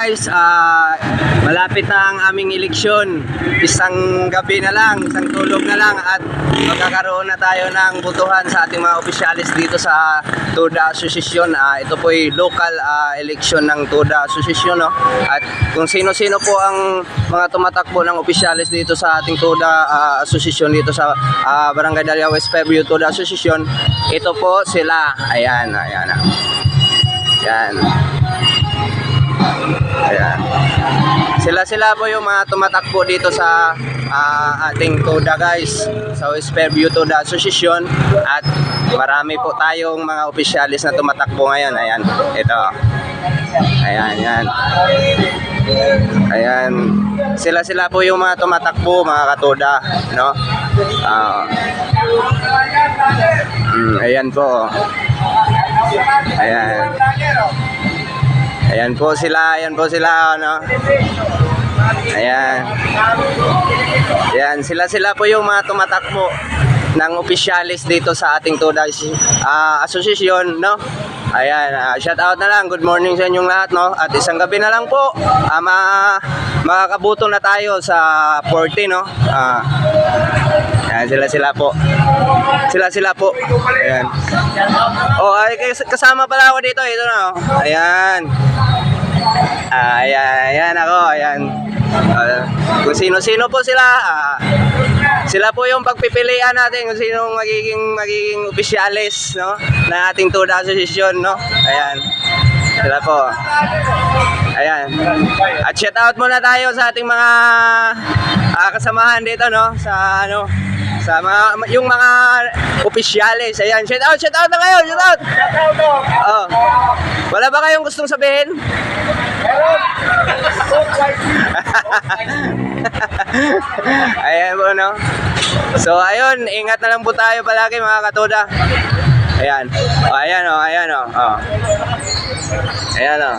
Guys, ah, malapit na ang aming eleksyon. Isang gabi na lang, isang tulog na lang at magkakaroon na tayo ng butuhan sa ating mga opisyalis dito sa Tuda Association. Ah, ito po ay local ah, election ng Tuda Association. No? At kung sino-sino po ang mga tumatakbo ng opisyalis dito sa ating Tuda ah, Association dito sa ah, Barangay Dalia West Fairview Tuda Association, ito po sila. Ayan, ayan. ah. Yan. Ayan. Sila-sila po yung mga tumatakbo dito sa ah, ating TODA guys. Sa West Fairview TODA Association. At marami po tayong mga opisyalis na tumatakbo ngayon. Ayan. Ito. Ayan, yan. Ayan. Sila-sila po yung mga tumatakbo, mga katoda. No? Ah. Mm, ayan po. Ayan. Ayan po sila, ayan po sila, ano. Ayan. Ayan, sila-sila po yung mga tumatakbo ng opisyalis dito sa ating Toda ah, Association, no? Ayan, ah, shout out na lang. Good morning sa inyong lahat, no? At isang gabi na lang po, ah, ma- makakabuto na tayo sa 40, no? Ah, ayan, sila-sila po. Sila-sila po. Ayan. Oh, ay, kas- kasama pala ako dito. Ito na, oh. Ayan. Ah, ayan, ayan ako, ayan. Ah, kung sino-sino po sila, ah, sila po yung pagpipilian natin kung sino magiging magiging opisyalis, no? Na ating Tuda Association, no? Ayan. Sila po. Ayan. At shout out muna tayo sa ating mga ah, kasamahan dito, no? Sa ano, sa mga yung mga opisyalis. Ayan, shout out, shout out na kayo, shout out. Oh. Wala ba kayong gustong sabihin? Ayan po, no? So, ayun, ingat na lang po tayo palagi mga katoda. Ayan. O, ayan o, ayan o. Oh. Ayan o.